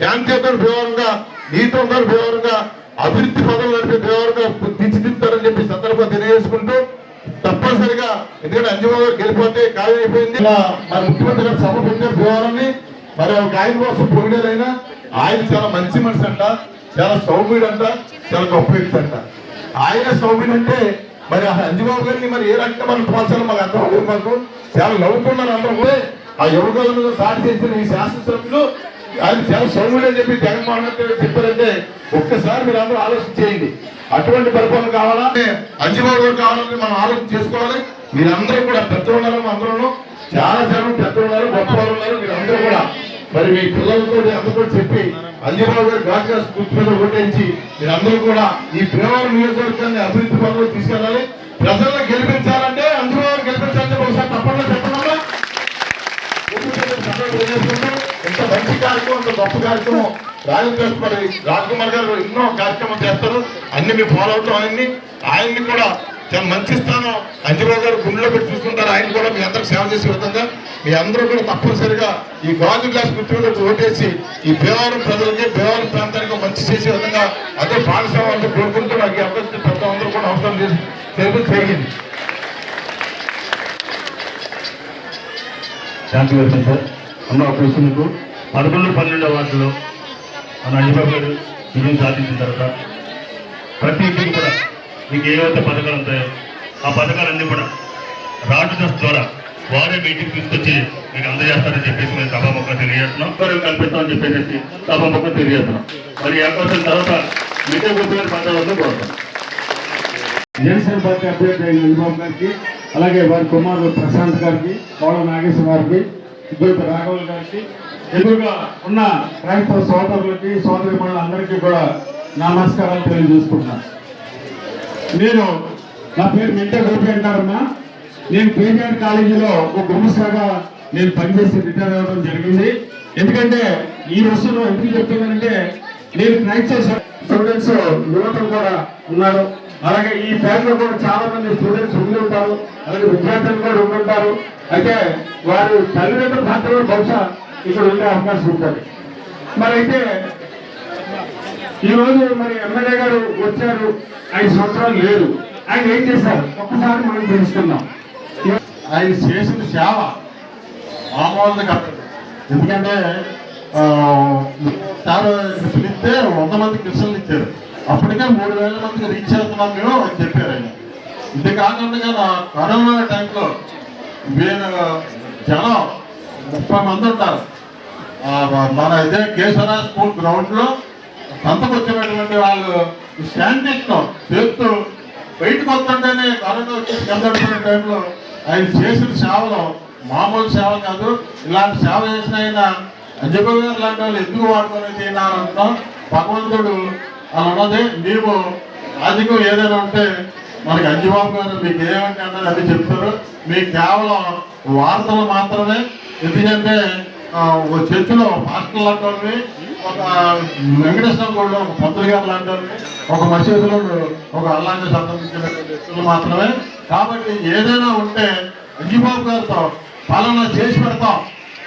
శాంతియుత వ్యవహారంగా నీతివంత వ్యవహారంగా అభివృద్ధి పదవులు నడిపే వ్యవహారంగా తీర్చిదిద్దారని చెప్పి సందర్భంగా తెలియజేసుకుంటూ తప్పనిసరిగా ఎందుకంటే అంజుబాబు గారు గెలిపోతే ఖాళీ అయిపోయింది. మరి ముఖ్యమంత్రి గారు సభ పెట్టిన వ్యవహారాన్ని మరి ఒక ఆయన కోసం పొగిడేదైనా ఆయన చాలా మంచి మనిషి అంట చాలా సౌమ్యుడు అంట చాలా గొప్ప వ్యక్తి అంట. ఆయన సౌమ్యుడు అంటే మరి ఆ అంజుబాబు గారిని మరి ఏ రకంగా మనం పోల్చాలో మాకు అర్థం అవ్వలేదు మాకు. చాలా నవ్వుకున్నారు అందరూ ఆ యువకులను దాడి చేసిన ఈ శాసనసభ్యులు ఆయన చాలా సౌమ్యుడు అని చెప్పి జగన్మోహన్ రెడ్డి చెప్పారంటే ఒక్కసారి మీరు అందరూ ఆలోచన చేయండి. అటువంటి పరిపాలన కావాలా? అంజబాబు గారు కావాలని మనం ఆలోచన చేసుకోవాలి. మీరందరూ కూడా పెద్దవాళ్ళు అందరూ చాలా జనం పెద్దవాళ్ళు ఉన్నారు గొప్ప వాళ్ళు ఉన్నారు మీరందరూ కూడా. మరి మీ పిల్లలతో అందరూ కూడా చెప్పి అంజబాబు గారు డాక్టర్ గుర్తు మీద మీరందరూ కూడా ఈ ప్రేమ నియోజకవర్గాన్ని అభివృద్ధి పనులు తీసుకెళ్ళాలి. ప్రజలను గెలిపించాలంటే కార్యక్రమం గొప్ప కార్యక్రమం రాజేంద్ర రాజకుమార్ గారు ఎన్నో కార్యక్రమాలు చేస్తారు. అన్ని మీ ఫాలో అవుతాం ఆయన్ని ఆయన్ని కూడా చాలా మంచి స్థానం అంజబాబు గారు గుండెలో పెట్టి చూసుకుంటారు. ఆయన కూడా మీ అందరికి సేవ చేసే విధంగా మీ అందరూ కూడా తప్పనిసరిగా ఈ గాజు గ్లాస్ గుర్తులకు ఓటేసి ఈ భీమవరం ప్రజలకి భీమవరం ప్రాంతానికి మంచి చేసే విధంగా అదే భాగస్వామ్యం అంతా కోరుకుంటూ నాకు ఈ అవకాశం పెద్ద అందరూ కూడా అవసరం చేసి జరిగింది. శాంతి సార్ అన్న ఒక విషయం మీకు. పదకొండు పన్నెండో వార్డులో మన అయ్యబాబు గారు విజయం సాధించిన తర్వాత ప్రతి ఇంటికి కూడా మీకు ఏవైతే పథకాలు ఉంటాయో ఆ పథకాలన్నీ కూడా రాజు ద్వారా వారే మీ ఇంటికి తీసుకొచ్చి మీకు అందజేస్తారని చెప్పేసి మేము సభాముఖం తెలియజేస్తున్నాం. గౌరవం కల్పిస్తామని చెప్పేసి సభాముఖం తెలియజేస్తున్నాం. మరి ఈ తర్వాత మీతో కూర్చొని పథకాలను కోరుతాం జనసేన పార్టీ అభ్యర్థి అయిన విభాబు గారికి అలాగే వారి కుమారుడు ప్రశాంత్ గారికి కోడ నాగేశ్వర గారికి ఇద్దరు రాఘవులు గారికి ఎదురుగా ఉన్న క్రైస్తవ సోదరులకి సోదరి అందరికీ కూడా నమస్కారాలు తెలియజేసుకుంటున్నాను నేను నా పేరు మింట గోపి అంటారమ్మా నేను కేజీఆర్ కాలేజీలో ఒక గుమస్తాగా నేను పనిచేసి రిటైర్ అవ్వడం జరిగింది. ఎందుకంటే ఈ రోజుల్లో ఎందుకు చెప్తున్నానంటే నేను క్రైస్తవ స్టూడెంట్స్ యువతలు కూడా ఉన్నారు. అలాగే ఈ పేరులో కూడా చాలా మంది స్టూడెంట్స్ ఉండి ఉంటారు. అలాగే విద్యార్థులు కూడా ఉండి ఉంటారు. అయితే వారి తల్లిదండ్రుల పాత్రలో బహుశా ఇక్కడ ఉండే అవకాశం ఉంటుంది. మరి అయితే ఈరోజు మరి ఎమ్మెల్యే గారు వచ్చారు. ఐదు సంవత్సరాలు లేదు. ఆయన ఏం చేశారు? ఒక్కసారి మనం తెలుసుకుందాం. ఆయన చేసిన సేవ మామూలుగా కాదు. ఎందుకంటే తాను పిలిస్తే వంద మంది కృష్ణలు ఇచ్చారు. అప్పటికే మూడు వేల మందికి రీచ్ అవుతున్నాం మేము అని చెప్పారు ఆయన. ఇది కాకుండా కరోనా టైంలో మేము జనం ముప్పై మంది ఉంటారు. మన ఇదే కేశవరా స్కూల్ గ్రౌండ్లో సంతకు వాళ్ళు స్టాండ్ చేస్తూ బయటకు వస్తుంటేనే కరోనా వచ్చి కింద టైంలో ఆయన చేసిన సేవలు మామూలు సేవ కాదు ఇలాంటి సేవ చేసిన ఆయన అంజబాబు గారు లాంటి వాళ్ళు ఎందుకు వాడుకొని తినాలంటాం భగవంతుడు అలా ఉన్నది. నీవు రాజకీయం ఏదైనా ఉంటే మనకి అంజబాబు గారు మీకు ఏమంటే అన్నది అది చెప్తారు. మీకు కేవలం వార్తలు మాత్రమే. ఎందుకంటే ఒక చర్చిలో పాస్టర్ లాంటి ఒక వెంకటేశ్వర గోడ్లో ఒక పంతులు గారు లాంటి ఒక మసీదులో ఒక అల్లాంటి సంబంధించిన వ్యక్తులు మాత్రమే. కాబట్టి ఏదైనా ఉంటే అంజిబాబు గారితో పాలన చేసి పెడతాం.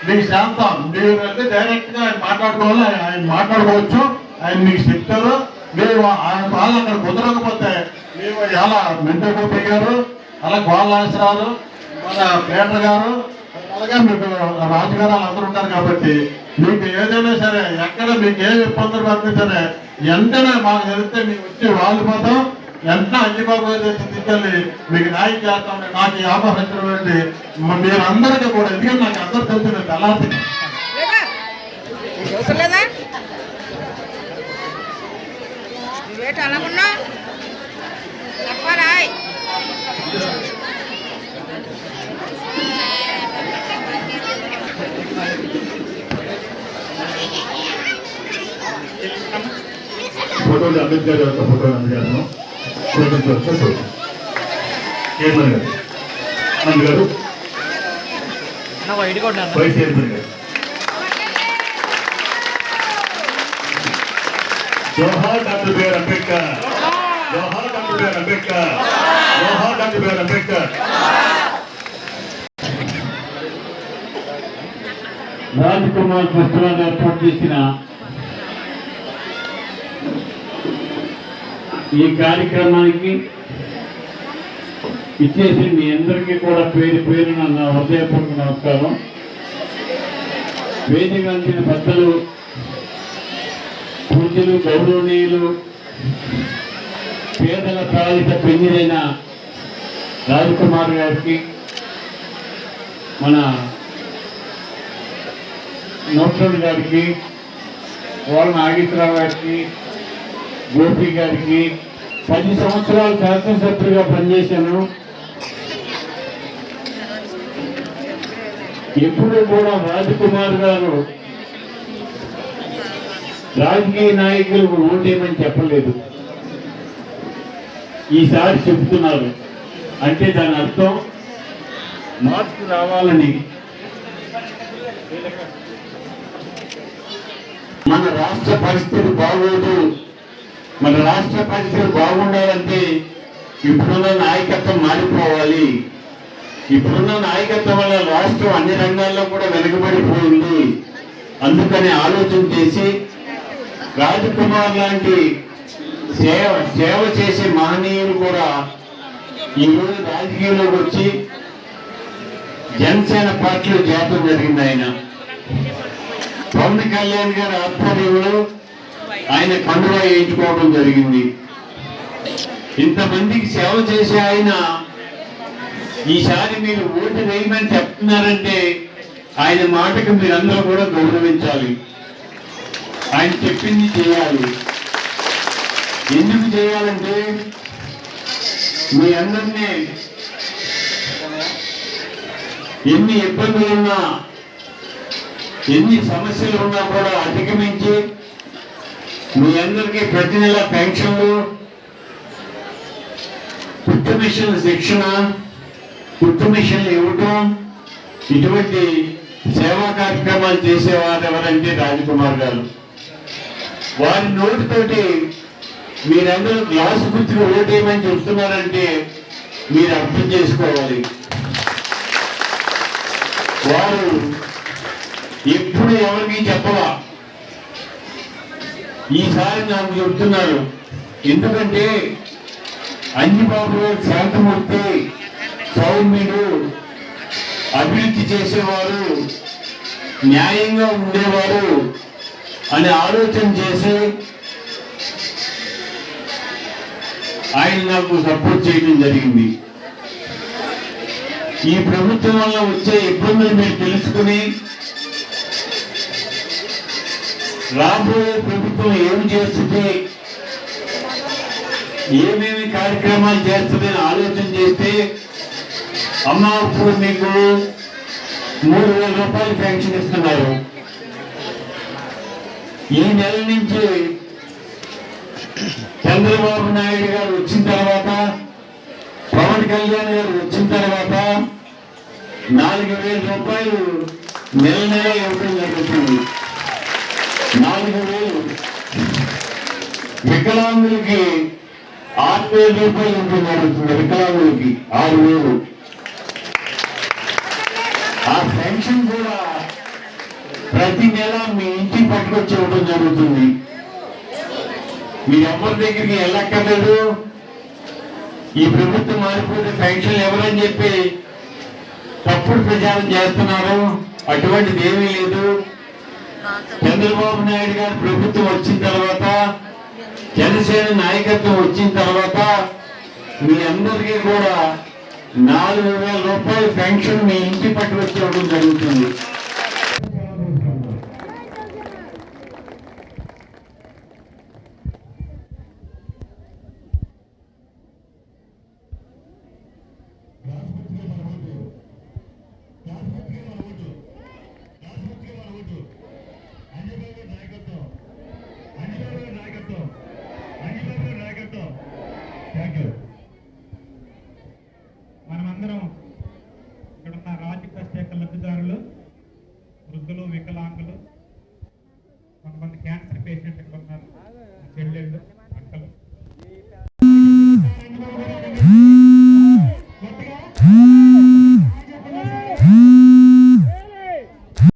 మీకు శాంతం. మీరు అంటే డైరెక్ట్గా ఆయన మాట్లాడుకోవాలి ఆయన- మాట్లాడుకోవచ్చు. ఆయన మీకు చెప్తారు. మీరు ఆయన వాళ్ళు అక్కడ కుదరకపోతే మేము ఎలా మెంటల్ గారు అలా గోళ్ళాసరాలు మన పేటర్ గారు అలాగే మీకు రాజుగారు అందరూ ఉంటారు కాబట్టి మీకు ఏదైనా సరే ఎక్కడ మీకు ఏ ఇబ్బందులు పడినా సరే వెంటనే మాకు తెలిస్తే మీకు వచ్చి వాళ్ళు పోతాం వెంటనే అంజిబాబు గారి తీసుకెళ్ళి మీకు న్యాయం చేస్తామని నాకు ఈ ఆపరించినటువంటి మీరందరికీ కూడా ఎందుకంటే నాకు అందరూ తెలిసిన తెల్లారి. చూసలేదా నువ్వేటి అలాగున్నా ఫోటోలు అంబేద్కర్ యొక్క ఫోటోలు అందజేస్తున్నాం చైర్మన్ గారు. ఆనంద్ గారు. వైస్ చైర్మన్ గారు. జోహార్ డాక్టర్ బిఆర్ అంబేద్కర్. జోహార్ డాక్టర్ బిఆర్ అంబేద్కర్. జోహార్ doctor B R Ambedkar. Raj Kumar Krishna ఏర్పాటు చేసిన ఈ కార్యక్రమానికి ఇచ్చేసి మీ అందరికీ కూడా పేరు పేరు నా హృదయపూర్వక నమస్కారం. వేదిక అందిన పెద్దలు పూజలు గౌరవనీయులు పేదల పాలిత పెండిరైన రాజకుమార్ గారికి మన నోట్లోని గారికి వాళ్ళ నాగేశ్వరరావు గారికి గోపి గారికి పది సంవత్సరాలు శాసనసభ్యులుగా పనిచేశాను. ఎప్పుడు కూడా రాజకుమార్ గారు రాజకీయ నాయకులకు ఓటేమని చెప్పలేదు. ఈసారి చెబుతున్నారు. అంటే దాని అర్థం మార్పు రావాలని. మన రాష్ట్ర పరిస్థితి బాగోదు. మన రాష్ట్ర పరిస్థితి బాగుండాలంటే ఇప్పుడున్న నాయకత్వం మారిపోవాలి. ఇప్పుడున్న నాయకత్వం వల్ల రాష్ట్రం అన్ని రంగాల్లో కూడా వెనుకబడిపోయింది. అందుకని ఆలోచన చేసి రాజకుమార్ లాంటి సేవ సేవ చేసే మహనీయులు కూడా ఈరోజు రాజకీయంలోకి వచ్చి జనసేన పార్టీలో చేరడం జరిగింది ఆయన. పవన్ కళ్యాణ్ గారి ఆధ్వర్యంలో ఆయన కండువా వేయించుకోవడం జరిగింది. ఇంతమందికి సేవ చేసే ఆయన ఈసారి మీరు ఓటు వేయమని చెప్తున్నారంటే ఆయన మాటకు మీరందరూ కూడా గౌరవించాలి. ఆయన చెప్పింది చేయాలి. ఎందుకు చేయాలంటే మీ అందరినీ ఎన్ని ఇబ్బందులున్నా ఎన్ని సమస్యలు ఉన్నా కూడా అధిగమించి మీ అందరికీ ప్రతి నెల పెన్షన్లు కుట్టు మిషన్ శిక్షణ కుట్టు మిషన్లు ఇవ్వటం ఇటువంటి సేవా కార్యక్రమాలు చేసేవారు ఎవరంటే రాజకుమార్ గారు. వారి నోటితోటి మీరందరూ గ్లాసు గుర్తుకు ఓటేయమని చెప్తున్నారంటే మీరు అర్థం చేసుకోవాలి. వారు ఎప్పుడు ఎవరికి చెప్పవా ఈసారి నాకు చెప్తున్నాను ఎందుకంటే అంజిబాబు శాంతమూర్తి సౌమ్యుడు అభివృద్ధి చేసేవారు న్యాయంగా ఉండేవారు అని ఆలోచన చేసి ఆయన నాకు సపోర్ట్ చేయడం జరిగింది. ఈ ప్రభుత్వం వల్ల వచ్చే ఇబ్బందులు మీరు తెలుసుకుని రాబోయే ప్రభుత్వం ఏమి చేస్తుంది? ఏమేమి కార్యక్రమాలు చేస్తుందని ఆలోచన చేస్తే అమ్మ ఇప్పుడు మీకు మూడు వేల రూపాయలు పెన్షన్ ఇస్తున్నారు. ఈ నెల నుంచి చంద్రబాబు నాయుడు గారు వచ్చిన తర్వాత పవన్ కళ్యాణ్ గారు వచ్చిన తర్వాత నాలుగు వేల రూపాయలు నెల నెల ఇవ్వడం జరుగుతుంది. నాలుగు వేలు వికలాంగులకి ఆరు వేల రూపాయలు ఉంటుంది జరుగుతుంది వికలాంగులకి ఆరు వేలు ఆ పెన్షన్ కూడా ప్రతి నెల మీ ఇంటికి పట్టుకొచ్చి ఇవ్వడం జరుగుతుంది. మీరు ఎవరి దగ్గరికి వెళ్ళక్కర్లేదు. ఈ ప్రభుత్వం మారిపోతే పెన్షన్ ఎవరని చెప్పి తప్పుడు ప్రచారం చేస్తున్నారు. అటువంటిది ఏమీ లేదు. చంద్రబాబు నాయుడు గారి ప్రభుత్వం వచ్చిన తర్వాత జనసేన నాయకత్వం వచ్చిన తర్వాత మీ అందరికీ కూడా నాలుగు వేల రూపాయల పెన్షన్ మీ ఇంటి పట్టుకొచ్చి ఇవ్వడం జరుగుతుంది. వృద్ధులు వికలాంగులు